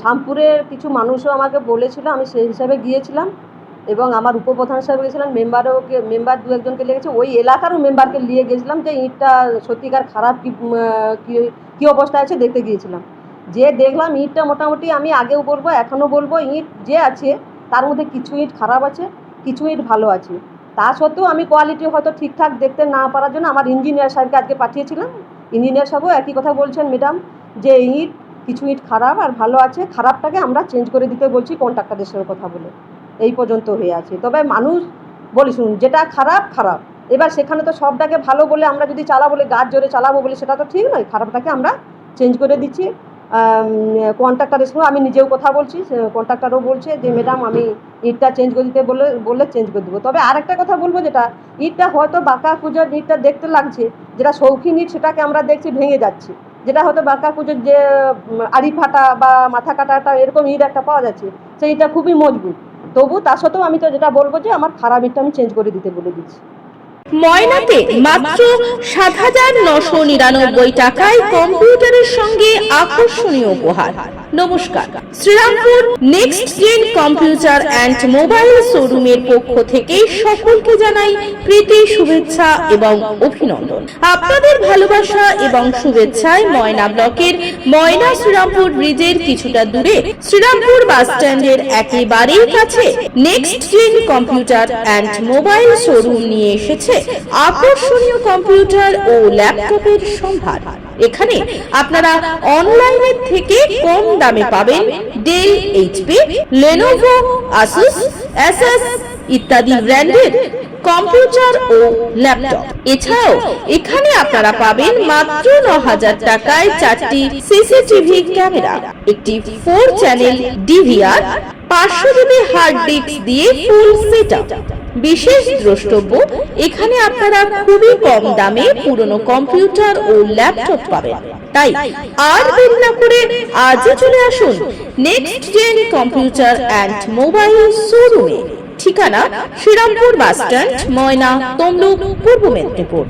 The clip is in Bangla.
শামপুরের কিছু মানুষও আমাকে বলেছিল, আমি সেই হিসাবে গিয়েছিলাম এবং আমার উপপ্রধান হিসাবে গেছিলাম মেম্বারও মেম্বার দু একজনকে লেগেছে, ওই এলাকারও মেম্বারকে নিয়ে গেছিলাম যে ইঁটটা সত্যিকার খারাপ কী অবস্থায় আছে দেখতে গিয়েছিলাম। যে দেখলাম ইঁটটা মোটামুটি আমি আগেও বলব, এখনও বলব, ইঁট যে আছে তার মধ্যে কিছু ইঁট খারাপ আছে, কিছু ইঁট ভালো আছে। তা সত্ত্বেও আমি কোয়ালিটি হয়তো ঠিকঠাক দেখতে না পারার জন্য আমার ইঞ্জিনিয়ার সাহেবকে আজকে পাঠিয়েছিলাম। ইঞ্জিনিয়ার সাহেবও একই কথা বলছেন, ম্যাডাম, যে ইঁট কিছু ইঁট খারাপ আর ভালো আছে, খারাপটাকে আমরা চেঞ্জ করে দিতে বলছি কন্ট্রাক্টারের সঙ্গে কথা বলে। এই পর্যন্ত হয়ে আছে। তবে মানুষ, বলি শুনুন, যেটা খারাপ খারাপ। এবার সেখানে তো সবটাকে ভালো বলে আমরা যদি চালাবো বলে, গাছ জোরে চালাবো বলে, সেটা তো ঠিক নয়। খারাপটাকে আমরা চেঞ্জ করে দিচ্ছি। কন্ট্রাক্টারের সঙ্গে আমি নিজেও কথা বলছি কন্ট্রাক্টারও বলছে যে ম্যাডাম আমি ইটটা চেঞ্জ করে দিতে বলে, বললে চেঞ্জ করে দেবো। তবে আরেকটা কথা বলব যেটা, ইটটা হয়তো বাঁকা পুজোর ইটটা দেখতে লাগছে, যেটা শৌখিন ইট, সেটাকে আমরা দেখছি ভেঙে যাচ্ছে। যেটা হয়তো বাঁকা কুচোর যে আড়ি ফাটা বা মাথা কাটাটা এরকম ইট একটা পাওয়া যাচ্ছে, সেইটা খুবই মজবুত। তবু তা সত্ত্বেও আমি তো যেটা বলব যে, আমার খারাপ ইটটা আমি চেঞ্জ করে দিতে বলে দিচ্ছি। ময়নাতে মাত্র সাত হাজার নশো নিরানব্বই টাকায় কম্পিউটারের সঙ্গে আকর্ষণীয় উপহার। নমস্কার। Shrirampur Next Gen computer and mobile শোরুমের পক্ষ থেকে সকলকে জানাই প্রীতি শুভেচ্ছা এবং অভিনন্দন। আপনাদের ভালোবাসা এবং শুভেচ্ছায় ময়না ব্লকের ময়না শ্রীরামপুর ব্রিজের কিছুটা দূরে শ্রীরামপুর বাস স্ট্যান্ডের একেবারেই কাছে। Next Gen computer and mobile showroom নিয়ে এসেছে আকর্ষণীয় কম্পিউটার ও ল্যাপটপের সম্ভার। এখানে আপনারা অনলাইনের থেকে কম দামে পাবেন ডেল এইচপি লেনোভো আসুস এসএস ইত্যাদি ব্র্যান্ডের কম্পিউটার ও ল্যাপটপ। এছাড়াও এখানে আপনারা পাবেন মাত্র ন হাজার টাকায় চারটি সিসিটিভি ক্যামেরা, একটি ফোর চ্যানেল ডিভিআর, পাঁচশো জিবি হার্ড ডিস্ক দিয়ে ফুল সেটআপ। বিশেষ দ্রষ্টব্য, এখানে আপনারা খুবই কম দামে পুরনো কম্পিউটার ও ল্যাপটপ পাবেন। তাই আর দেরি না করে আজই চলে আসুন Next Gen computer and mobile শোরুমে ঠিকানা শ্রীরামপুর বাস স্ট্যান্ড ময়না তমলুক পূর্ব মেদিনীপুর।